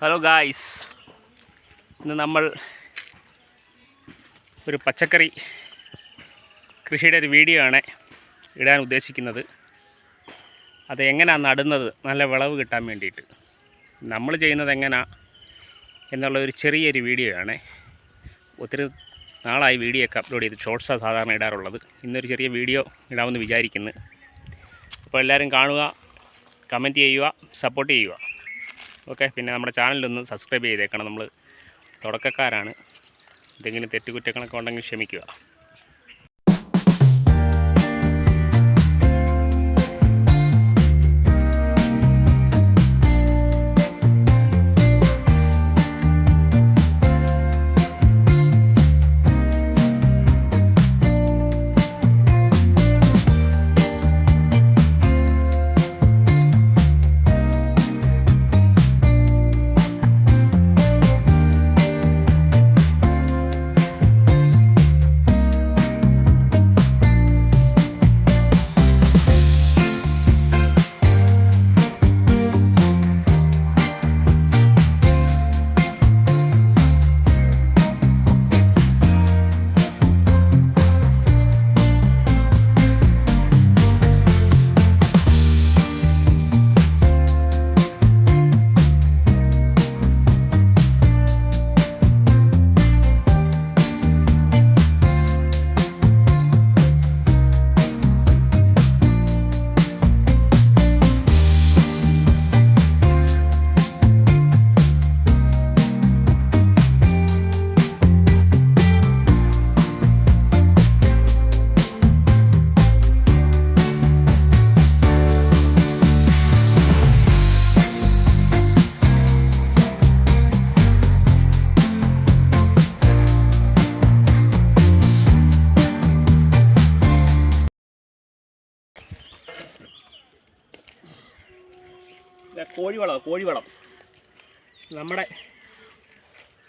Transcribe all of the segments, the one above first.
Hello guys ഇന്ന് നമ്മൾ ഒരു പച്ചക്കറി കൃഷിയുടെ ഒരു വീഡിയോ ആണ് ഇടാൻ ഉദ്ദേശിക്കുന്നത്. അത് എങ്ങനെയാണ് നടുന്നത്? നല്ല വിളവ് കിട്ടാൻ വേണ്ടിയിട്ട്. നമ്മൾ ചെയ്യുന്നത് എങ്ങനെയാ എന്നുള്ള ഒരു ചെറിയൊരു വീഡിയോ ആണ്. ഒത്തിരി നാളായി വീഡിയോ ഒക്കെ അപ്ലോഡ് ചെയ്ത് ഷോർട്സാണ് സാധാരണ ഇടാറുള്ളത്. ഇന്നൊരു ചെറിയ വീഡിയോ ഇടാമെന്ന് വിചാരിക്കുന്നു. അപ്പോൾ എല്ലാവരും കാണുക കമന്റ് ചെയ്യുക സപ്പോർട്ട് ചെയ്യുക. ഓക്കെ പിന്നെ നമ്മുടെ ചാനലൊന്ന് സബ്സ്ക്രൈബ് ചെയ്തേക്കണം. നമ്മൾ തുടക്കക്കാരാണ്. എന്തെങ്കിലും തെറ്റുകുറ്റങ്ങളൊക്കെ ഉണ്ടെങ്കിൽ ക്ഷമിക്കുക. ഇത് കോഴിവളം നമ്മുടെ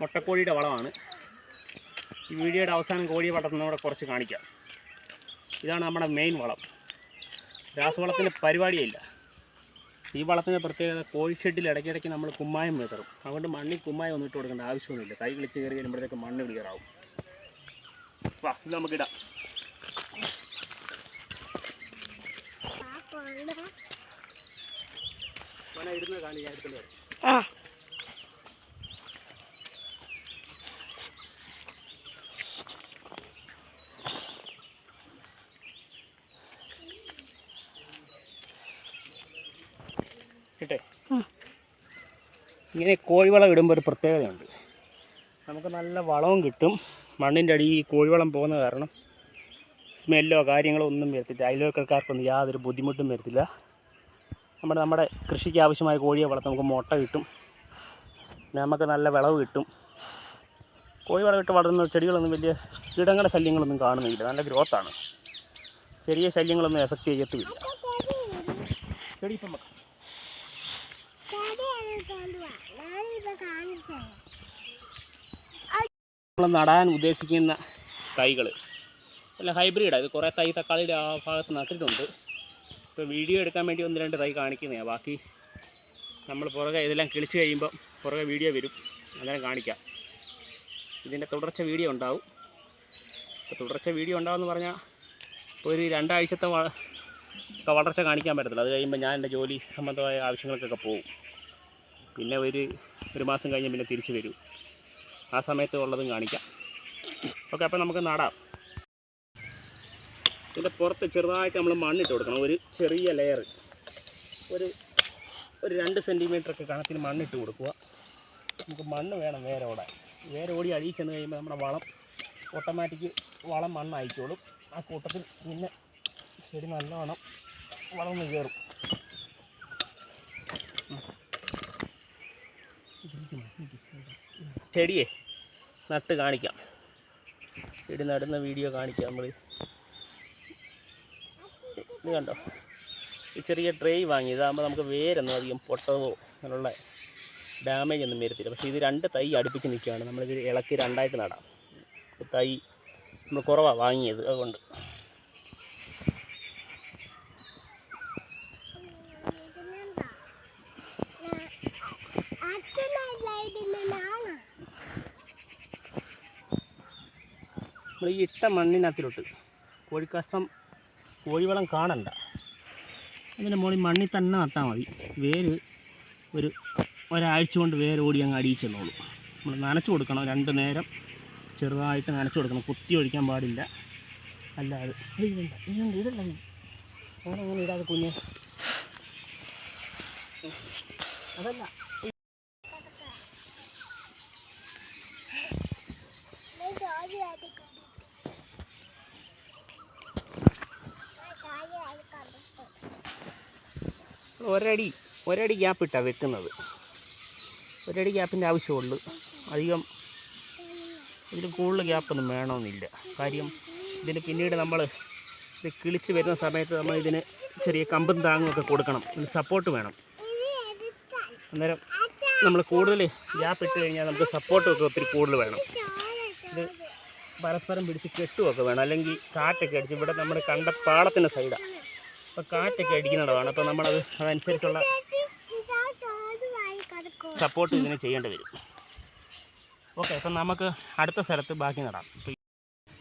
മുട്ടക്കോഴിയുടെ വളമാണ്. ഈ വീഡിയോയുടെ അവസാനം കോഴിയെ വളർത്തുന്നതോടെ കുറച്ച് കാണിക്കാം. ഇതാണ് നമ്മുടെ മെയിൻ വളം. രാസവളത്തിന്റെ പരിപാടിയില്ല. ഈ വളത്തിന്റെ പ്രത്യേകത കോഴിഷെഡിൽ ഇടയ്ക്കിടയ്ക്ക് നമ്മൾ കുമ്മായം വിതറും. അതുകൊണ്ട് മണ്ണിൽ കുമ്മായം ഒന്നും ഇട്ട് കൊടുക്കേണ്ട ആവശ്യമൊന്നുമില്ല. കൈ കളിച്ച് കയറി വരുമ്പോഴത്തേക്ക് മണ്ണ് ക്ലിയറാവും. വാ ഇത് നമുക്കിടാം മന ഇരുന്ന് കാണി ഞാൻ എടുത്തുകൊണ്ട് വരാം ആ. കിട്ടേ. ഇങ്ങനെ കോഴിവളം ഇടുമ്പോൾ ഒരു പ്രത്യേകതയുണ്ട്. നമുക്ക് നല്ല വളവും കിട്ടും. മണ്ണിന്റെ അടി ഈ കോഴിവളം പോകുന്ന കാരണം സ്മെല്ലോ കാര്യങ്ങളോ ഒന്നും വരത്തില്ല. അയൽവക്കക്കാർക്കൊന്നും യാതൊരു ബുദ്ധിമുട്ടും വരത്തില്ല. നമ്മുടെ നമ്മുടെ കൃഷിക്ക് ആവശ്യമായ കോഴിയെ വളർത്താം. നമുക്ക് മുട്ട കിട്ടും. നമുക്ക് നല്ല വിളവ് കിട്ടും. കോഴി വളമിട്ട് വളർന്ന ചെടികളൊന്നും വലിയ കീടങ്ങളുടെ ശല്യങ്ങളൊന്നും കാണുന്നില്ല. നല്ല ഗ്രോത്താണ് ചെറിയ ശല്യങ്ങളൊന്നും എഫക്റ്റ് വെക്കാം. നമ്മൾ നടാൻ ഉദ്ദേശിക്കുന്ന തൈകൾ അല്ല ഹൈബ്രിഡാണ് ഇത് കുറേ തൈ തക്കാളിയുടെ ആ ഭാഗത്ത് നട്ടിട്ടുണ്ട്. ഇപ്പോൾ വീഡിയോ എടുക്കാൻ വേണ്ടി ഒന്ന് രണ്ട് തൈ കാണിക്കുന്നതാണ് ബാക്കി നമ്മൾ പുറകെ ഇതെല്ലാം കിളിച്ച് കഴിയുമ്പോൾ പുറകെ വീഡിയോ വരും. അങ്ങനെ കാണിക്കാം. ഇതിന്റെ തുടർച്ച വീഡിയോ ഉണ്ടാവും. ഇപ്പോൾ തുടർച്ച വീഡിയോ ഉണ്ടാവുമെന്ന് പറഞ്ഞാൽ ഇപ്പോൾ ഒരു രണ്ടാഴ്ചത്തെ വളർച്ച കാണിക്കാൻ പറ്റത്തില്ല. അത് കഴിയുമ്പോൾ ഞാൻ എന്റെ ജോലി സംബന്ധമായ ആവശ്യങ്ങൾക്കൊക്കെ പോകും. പിന്നെ ഒരു ഒരു മാസം കഴിഞ്ഞ് പിന്നെ തിരിച്ചു വരും. ആ സമയത്ത് ഉള്ളതും കാണിക്കാം. ഓക്കെ അപ്പോൾ നമുക്ക് നടാം. ഇതിന്റെ പുറത്ത് ചെറുതായിട്ട് നമ്മൾ മണ്ണിട്ട് കൊടുക്കണം. ഒരു ചെറിയ ലെയർ ഒരു ഒരു രണ്ട് സെന്റിമീറ്റർ ഒക്കെ കണക്കിന് മണ്ണിട്ട് കൊടുക്കുക. നമുക്ക് മണ്ണ് വേണം വേറെ ഓടി അടിയിൽ ചെന്ന് കഴിയുമ്പോൾ നമ്മുടെ വളം ഓട്ടോമാറ്റിക് വളം മണ്ണ് അയച്ചോളും ആ കൂട്ടത്തിൽ പിന്നെ ചെടി നല്ലവണ്ണം വളർന്ന് കയറും. ചെടിയെ നട്ട് കാണിക്കാം. ചെടി നടുന്ന വീഡിയോ കാണിക്കാം നമ്മൾ ഇത് കണ്ടോ? ഈ ചെറിയ ട്രേ വാങ്ങിയതാകുമ്പോൾ നമുക്ക് വേരൊന്നും അധികം പൊട്ടതോ അങ്ങനെയുള്ള ഡാമേജ് ഒന്നും വരത്തില്ല. പക്ഷേ ഇത് രണ്ട് തൈ അടുപ്പിച്ച് നിൽക്കുകയാണ്. നമ്മളിത് ഇളക്കി രണ്ടായിട്ട് നടാം. തൈ നമ്മൾ കുറവാണ് വാങ്ങിയത് അതുകൊണ്ട്. നമ്മൾ ഈ ഇട്ട മണ്ണിനകത്തിലോട്ട് കോഴിക്കാഷ്ടം കോഴിവളം കാണണ്ട. അതിന്റെ മുകളിൽ മണ്ണിൽ തന്നെ നട്ടാൽ മതി. വേര് ഒരു ഒരാഴ്ച കൊണ്ട് വേര് ഓടി അങ്ങ് അടിയിൽ ചെന്നോളൂ. നമ്മൾ നനച്ചു കൊടുക്കണം. രണ്ട് നേരം ചെറുതായിട്ട് നനച്ചു കൊടുക്കണം. കുത്തി ഒഴിക്കാൻ പാടില്ല. അല്ലാതെ ഇതുണ്ട്, ഇതല്ല അങ്ങനെ ഇടാതെ കുഞ്ഞ്. അതല്ല. ഒരടി ഒരടി ഗ്യാപ്പ് ഇട്ടാ വെക്കുന്നത്. ഒരടി ഗ്യാപ്പിന്റെ ആവശ്യമുള്ളൂ. അധികം ഇതിൽ കൂടുതൽ ഗ്യാപ്പൊന്നും വേണമെന്നില്ല. കാര്യം ഇതിന് പിന്നീട് നമ്മൾ ഇത് കിളിച്ച് വരുന്ന സമയത്ത് നമ്മൾ ഇതിന് ചെറിയ കമ്പും താങ്ങുമൊക്കെ കൊടുക്കണം. ഇതിന് സപ്പോർട്ട് വേണം. അന്നേരം നമ്മൾ കൂടുതൽ ഗ്യാപ്പ് ഇട്ട് കഴിഞ്ഞാൽ നമുക്ക് സപ്പോർട്ടും ഒക്കെ ഒത്തിരി കൂടുതൽ വേണം. ഇത് പരസ്പരം പിടിച്ച് കെട്ടുമൊക്കെ വേണം. അല്ലെങ്കിൽ കാറ്റൊക്കെ അടിച്ച് ഇവിടെ നമ്മുടെ കണ്ട പാളത്തിന്റെ സൈഡാണ് അപ്പോൾ കാറ്റൊക്കെ അടിക്കുന്നതാണ്. അപ്പോൾ നമ്മളത് അതനുസരിച്ചുള്ള സപ്പോർട്ട് ഇതിന് ചെയ്യേണ്ടി വരും. ഓക്കെ അപ്പം നമുക്ക് അടുത്ത സ്ഥലത്ത് ബാക്കി നടാം.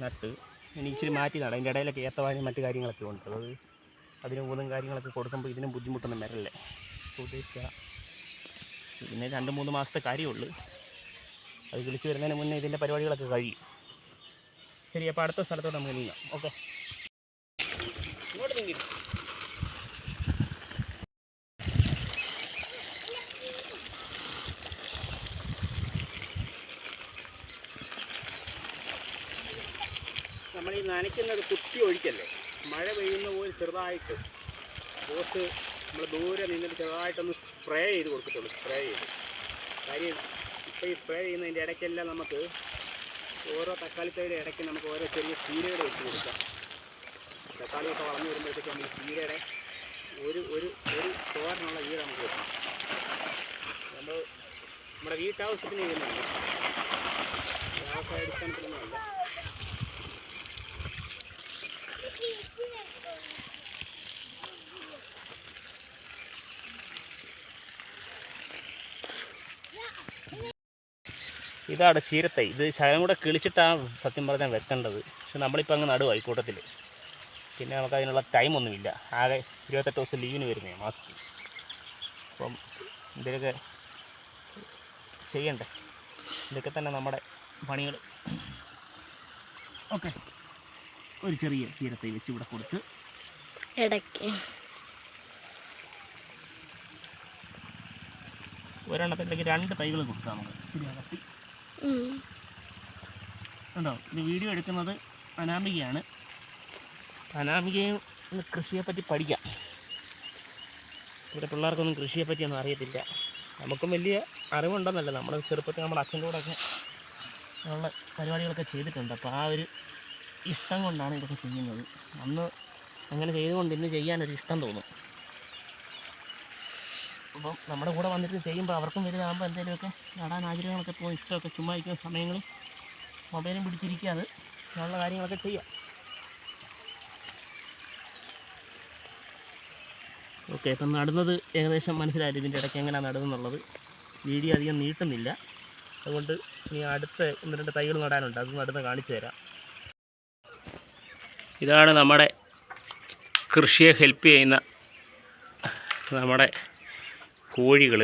നട്ട് ഇനി ഇച്ചിരി മാറ്റി നടാം. അതിന്റെ ഇടയിലൊക്കെ ഏത്തവാനും മറ്റു കാര്യങ്ങളൊക്കെ ഉണ്ട്. അത് അതിന് മൂന്നും കാര്യങ്ങളൊക്കെ കൊടുക്കുമ്പോൾ ഇതിനും ബുദ്ധിമുട്ടൊന്നും വരല്ലേ. ഉദ്ദേശിക്കുക ഇതിന് രണ്ട് മൂന്ന് മാസത്തെ കാര്യമുള്ളൂ. അത് വിളിച്ചു വരുന്നതിന് മുന്നേ ഇതിന്റെ പരിപാടികളൊക്കെ കഴിയും. ശരി അപ്പോൾ അടുത്ത സ്ഥലത്തോട്ട് നമുക്ക് നീങ്ങാം. ഓക്കെ നമ്മൾ ഈ നനയ്ക്കുന്നത് കുത്തി ഒഴിക്കല്ലേ? മഴ പെയ്യുന്ന പോലെ ചെറുതായിട്ട് പോസ്റ്റ് നമ്മൾ ദൂരെ നിന്നിട്ട് ചെറുതായിട്ടൊന്ന് സ്പ്രേ ചെയ്ത് കൊടുക്കത്തുള്ളൂ സ്പ്രേ ചെയ്ത്. കാര്യം ഇപ്പോൾ ഈ സ്പ്രേ ചെയ്യുന്നതിന്റെ ഇടയ്ക്കെല്ലാം നമുക്ക് ഓരോ തക്കാളിത്തൈയുടെ ഇടയ്ക്ക് നമുക്ക് ഓരോ ചെറിയ ചീരയുടെ വെച്ച് കൊടുക്കാം. തക്കാളിയൊക്കെ വളർന്നു വരുമ്പോഴത്തേക്ക് നമ്മൾ ചീരയുടെ ഒരു ഒരു ഒരു തോരനുള്ള ചീര നമുക്ക് വെക്കാം നമ്മൾ നമ്മുടെ വീട്ടാവശ്യത്തിന് ചെയ്യുന്നതല്ല? വ്യവസായ അടിസ്ഥാനത്തിലൊന്നുമല്ല ഇതാണ് ചീരത്തൈ. ഇത് ശകലം കൂടെ കിളിച്ചിട്ടാണ് സത്യം പറഞ്ഞാൽ വെക്കേണ്ടത്. പക്ഷെ നമ്മളിപ്പോൾ അങ്ങ് നടുവാ ഈ കൂട്ടത്തിൽ പിന്നെ നമുക്ക് അതിനുള്ള ടൈമൊന്നുമില്ല ആകെ ഇരുപത്തെട്ട് ദിവസം ലീവിന് വരുന്നേ മാസത്തിൽ. അപ്പം ഇതിലൊക്കെ ചെയ്യണ്ടേ? ഇതൊക്കെ തന്നെ നമ്മുടെ പണികൾ. ഓക്കെ. ഒരു ചെറിയ ചീരത്തൈ വെച്ച് ഇവിടെ കൊടുത്ത് ഇടയ്ക്ക്. ഒരെണ്ണത്തിലേക്ക് രണ്ട് തൈകൾ കൊടുക്കാം നമുക്ക്. ശരിയാകത്തി. ഉണ്ടോ? ഇത് വീഡിയോ എടുക്കുന്നത് അനാമികയാണ്. അനാമികയും കൃഷിയെ കൃഷിയെപ്പറ്റി പഠിക്കാം. ഇവിടെ പിള്ളേർക്കൊന്നും കൃഷിയെപ്പറ്റി ഒന്നും അറിയത്തില്ല. നമുക്കും വലിയ അറിവുണ്ടെന്നല്ല. നമ്മൾ ചെറുപ്പത്തിൽ നമ്മുടെ അച്ഛന്റെ കൂടെയൊക്കെ ഉള്ള പരിപാടികളൊക്കെ ചെയ്തിട്ടുണ്ട്. അപ്പോൾ ആ ഒരു ഇഷ്ടം കൊണ്ടാണ് ഇതൊക്കെ ചെയ്യുന്നത്. അന്ന് അങ്ങനെ ചെയ്തുകൊണ്ട് ഇന്ന് ചെയ്യാനൊരു ഇഷ്ടം തോന്നും. അപ്പം നമ്മുടെ കൂടെ വന്നിട്ട് ചെയ്യുമ്പോൾ അവർക്കും വലുതാകുമ്പോൾ എന്തെങ്കിലുമൊക്കെ നടാൻ ആഗ്രഹങ്ങളൊക്കെ പോകും ഇഷ്ടമൊക്കെ ചുമ്മാ ഇരിക്കുന്ന സമയങ്ങളിൽ മൊബൈലും പിടിച്ചിരിക്കാതെ ഉള്ള കാര്യങ്ങളൊക്കെ ചെയ്യാം. ഓക്കെ ഇപ്പം നടുന്നത് ഏകദേശം മനസ്സിലായില്ല? ഇതിന്റെ ഇടയ്ക്ക് എങ്ങനെയാണ് നടുന്നുള്ളത് വീഡിയോ അധികം നീട്ടുന്നില്ല. അതുകൊണ്ട് ഇനി അടുത്ത ഒന്ന് രണ്ട് തൈകൾ നടാനുണ്ട്. അത് നടുന്ന കാണിച്ചു തരാം. ഇതാണ് നമ്മുടെ കൃഷിയെ ഹെൽപ്പ് ചെയ്യുന്ന നമ്മുടെ കോഴികൾ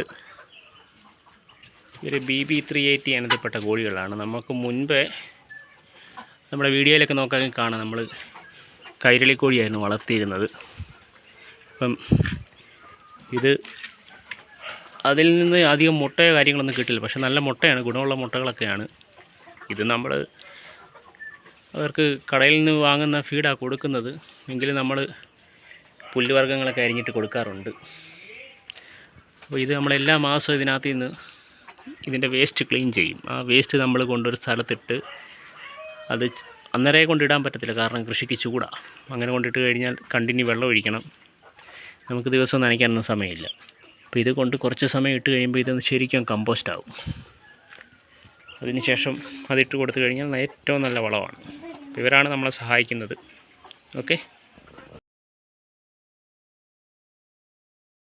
ഇവർ ബി ബി ത്രീ എയ്റ്റി ഇനത്തിൽപ്പെട്ട കോഴികളാണ്. നമുക്ക് മുൻപേ നമ്മുടെ വീഡിയോയിലൊക്കെ നോക്കാൻ കാണാം. നമ്മൾ കൈരളി കോഴിയായിരുന്നു വളർത്തിയിരുന്നത്. അപ്പം ഇത് അതിൽ നിന്ന് അധികം മുട്ടയോ കാര്യങ്ങളൊന്നും കിട്ടില്ല. പക്ഷെ നല്ല മുട്ടയാണ്. ഗുണമുള്ള മുട്ടകളൊക്കെയാണ്. ഇത് നമ്മൾ അവർക്ക് കടയിൽ നിന്ന് വാങ്ങുന്ന ഫീഡാണ് കൊടുക്കുന്നത്. എങ്കിലും നമ്മൾ പുല്ലുവർഗങ്ങളൊക്കെ അരിഞ്ഞിട്ട് കൊടുക്കാറുണ്ട്. അപ്പോൾ ഇത് നമ്മൾ എല്ലാ മാസവും ഇതിനകത്ത് നിന്ന് ഇതിന്റെ വേസ്റ്റ് ക്ലീൻ ചെയ്യും. ആ വേസ്റ്റ് നമ്മൾ കൊണ്ടൊരു സ്ഥലത്തിട്ട് അത് അന്നേരം കൊണ്ടിടാൻ പറ്റത്തില്ല കാരണം കൃഷിക്ക് ചൂടാണ് അങ്ങനെ കൊണ്ടിട്ട് കഴിഞ്ഞാൽ കണ്ടിന്യൂ വെള്ളം ഒഴിക്കണം. നമുക്ക് ദിവസവും നനയ്ക്കാനൊന്നും സമയമില്ല. അപ്പോൾ ഇത് കൊണ്ട് കുറച്ച് സമയം ഇട്ട് കഴിയുമ്പോൾ ഇതൊന്ന് ശരിക്കും കമ്പോസ്റ്റ് ആവും. അതിനുശേഷം അതിട്ട് കൊടുത്തു കഴിഞ്ഞാൽ ഏറ്റവും നല്ല വളമാണ്. ഇവരാണ് നമ്മളെ സഹായിക്കുന്നത്. ഓക്കെ